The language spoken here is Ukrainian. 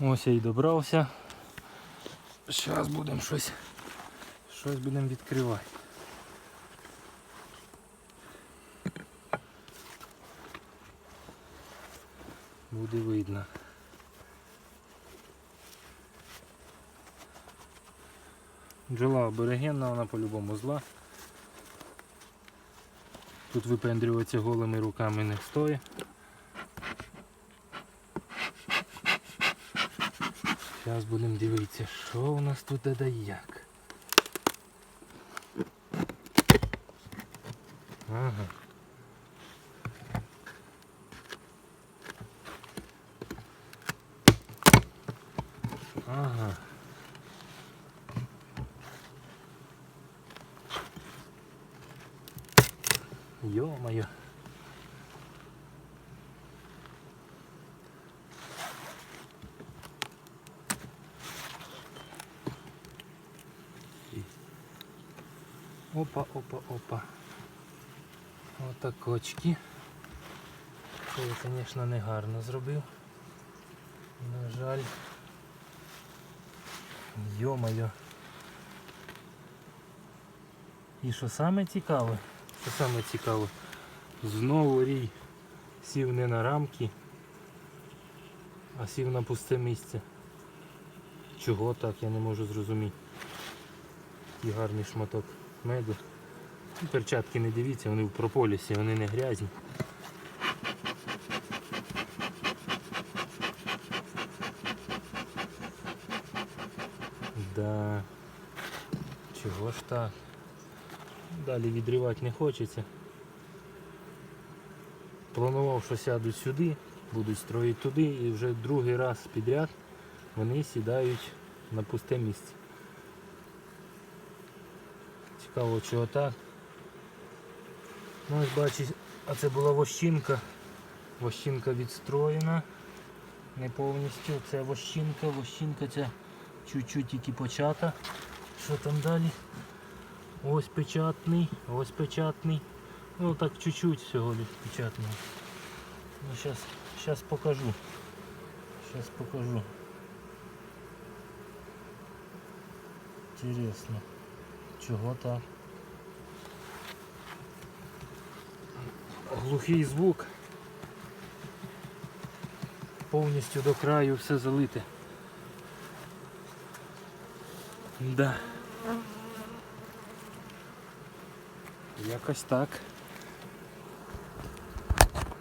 Ось я і добрався. Зараз будемо щось. Щось будемо відкривати. Буде видно. Джела аборигенна, вона по-любому зла. Тут випендрюватися голими руками не стоїть. Зараз будемо дивитися, що у нас тут да як. Ага. Ага. Ё-моё. Опа, опа, опа. Отак очки. Це я, звісно, не гарно зробив. На жаль. Йо-моє. І що саме цікаве? Що саме цікаве? Знову рій сів не на рамки, а сів на пусте місце. Чого так, я не можу зрозуміти. Такий гарний шматок меду. Ну, Перчатки не дивіться, вони в прополісі, вони не грязні. Да. Чого ж так? Далі відривати не хочеться. Планував, що сядуть сюди, будуть строїти туди і вже другий раз підряд вони сідають на пусте місце. Цікаво, чого так. Ну ось а це була вощинка. Вощинка відстроєна. Не повністю. Це вощинка, вощинка ця чуть-чуть тільки почата. Що там далі? Ось печатний, ось печатний. Ну так чуть-чуть всього лиш печатного. Ну, сейчас, сейчас покажу. Сейчас покажу. Интересно. Чого так? Глухий звук. Повністю до краю все залите. Да. Якось так.